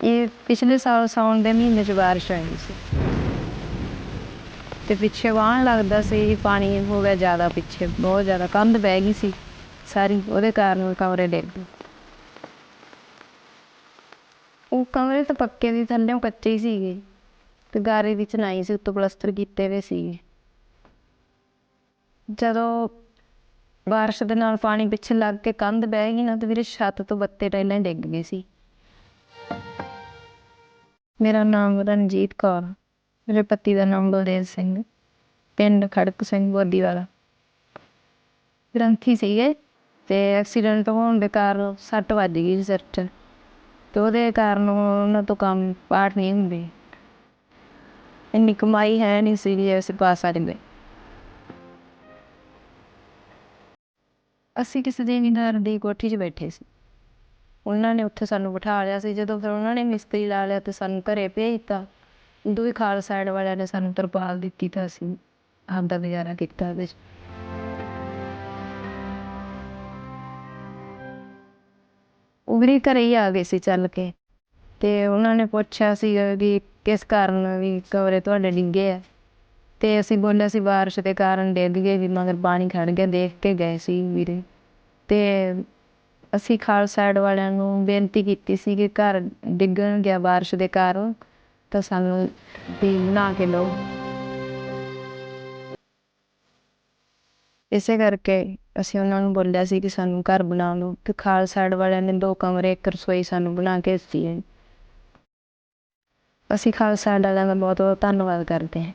ਇਹ ਪਿਛਲੇ ਸਾਲ ਸਾਉਣ ਦੇ ਮਹੀਨੇ 'ਚ ਬਾਰਿਸ਼ ਆਈ ਸੀ। ਤੇ ਪਿੱਛੇ ਵਾਹਣ ਲੱਗਦਾ ਸੀ, ਪਾਣੀ ਹੋ ਗਿਆ ਜ਼ਿਆਦਾ ਪਿੱਛੇ, ਬਹੁਤ ਜ਼ਿਆਦਾ, ਕੰਧ ਬਹਿ ਗਈ ਸੀ। ਸਾਰੀ ਉਹਦੇ ਕਾਰਨ ਕਮਰੇ ਡਿੱਗ ਗਏ। ਉਹ ਕਮਰੇ ਤਾਂ ਪੱਕੇ ਦੀ ਥੱਲੇ ਕੱਚੇ ਹੀ ਸੀਗੇ। ਤੇ ਗਾਰੇ ਦੀ ਚਨਾਈ ਸੀ, ਉੱਤੋਂ ਪਲਸਤਰ ਕੀਤੇ ਹੋਏ ਸੀਗੇ। ਜਦੋਂ ਬਾਰਿਸ਼ ਦੇ ਨਾਲ ਪਾਣੀ ਪਿੱਛੇ ਲੱਗ ਕੇ ਕੰਧ ਬਹਿ ਗਈ ਨਾ, ਤੇ ਵੀਰੇ ਛੱਤ ਤੋਂ ਬੱਤੇ ਟਾਈਲਾਂ ਡਿੱਗ ਗਏ ਸੀ। ਮੇਰਾ ਨਾਮ ਰਣਜੀਤ ਕੌਰ ਮੇਰੇ ਪਤੀ ਦਾ ਨਾਮ ਬਲਦੇਵ ਸਿੰਘ ਪਿੰਡ ਖੜਕ ਸਿੰਘ ਬੋਦੀ ਵਾਲਾ। ਗ੍ਰੰਥੀ ਸੀਗੇ ਤੇ ਐਕਸੀਡੈਂਟ ਹੋਣ ਦੇ ਕਾਰਨ ਸੱਟ ਵੱਜ ਗਈ ਸੀ ਸਿਰ 'ਚ ਤੇ ਉਹਦੇ ਕਾਰਨ ਉਹਨਾਂ ਤੋਂ ਕੰਮ ਪਾਠ ਨਹੀਂ ਹੁੰਦੇ। ਇੰਨੀ ਕਮਾਈ ਹੈ ਨਹੀਂ ਸੀ ਵੀ ਅਸੀਂ ਆ ਜਾਂਦੇ ਅਸੀਂ ਕਿਸੇ ਜ਼ਿਮੀਂਦਾਰ ਦੀ ਕੋਠੀ 'ਚ ਬੈਠੇ ਸੀ। ਉਹਨਾਂ ਨੇ ਉੱਥੇ ਸਾਨੂੰ ਬਿਠਾ ਲਿਆ ਸੀ। ਜਦੋਂ ਫਿਰ ਉਹਨਾਂ ਨੇ ਮਿਸਤਰੀ ਲਾ ਲਿਆ ਤੇ ਸਾਨੂੰ ਘਰੇ ਭੇਜਤਾ। ਦੂਈ ਖਾਲ ਸਾਈਡ ਵਾਲਿਆਂ ਨੇ ਸਾਨੂੰ ਤਰਪਾਲ ਦਿੱਤੀ ਤਾਂ ਅਸੀਂ ਆਪਦਾ ਗੁਜ਼ਾਰਾ ਕੀਤਾ ਉਹਦੇ 'ਚ। ਉਹ ਵੀ ਘਰੇ ਹੀ ਆ ਗਏ ਸੀ ਚੱਲ ਕੇ। ਤੇ ਉਹਨਾਂ ਨੇ ਪੁੱਛਿਆ ਸੀ ਵੀ ਕਿਸ ਕਾਰਨ ਵੀ ਕਮਰੇ ਤੁਹਾਡੇ ਡਿੱਗੇ ਆ? ਤੇ ਅਸੀਂ ਬੋਲਿਆ ਸੀ ਬਾਰਿਸ਼ ਦੇ ਕਾਰਨ ਡਿੱਗ ਗਏ ਵੀ ਮਗਰ ਪਾਣੀ ਖੜ ਗਿਆ, ਦੇਖ ਕੇ ਗਏ ਸੀ ਵੀਰੇ। ਤੇ ਅਸੀਂ ਖਾਲ ਸਾਈਡ ਵਾਲਿਆਂ ਨੂੰ ਬੇਨਤੀ ਕੀਤੀ ਸੀ ਕਿ ਘਰ ਡਿੱਗਣ ਗਿਆ ਬਾਰਿਸ਼ ਦੇ ਕਾਰਨ, ਤਾਂ ਸਾਨੂੰ ਵੀ ਬਣਾ ਕੇ ਲਓ ਇਸੇ ਕਰਕੇ ਅਸੀਂ ਉਹਨਾਂ ਨੂੰ ਬੋਲਿਆ ਸੀ ਕਿ ਸਾਨੂੰ ਘਰ ਬਣਾ ਲਓ ਤੇ ਖਾਲ ਸਾਈਡ ਵਾਲਿਆਂ ਨੇ ਦੋ ਕਮਰੇ, ਇੱਕ ਰਸੋਈ ਸਾਨੂੰ ਬਣਾ ਕੇ ਦਿੱਤੀ ਹੈ। ਅਸੀਂ ਖਾਲਸਾ ਸਾਈਡ ਵਾਲਿਆਂ ਦਾ ਬਹੁਤ ਬਹੁਤ ਧੰਨਵਾਦ ਕਰਦੇ ਹਾਂ।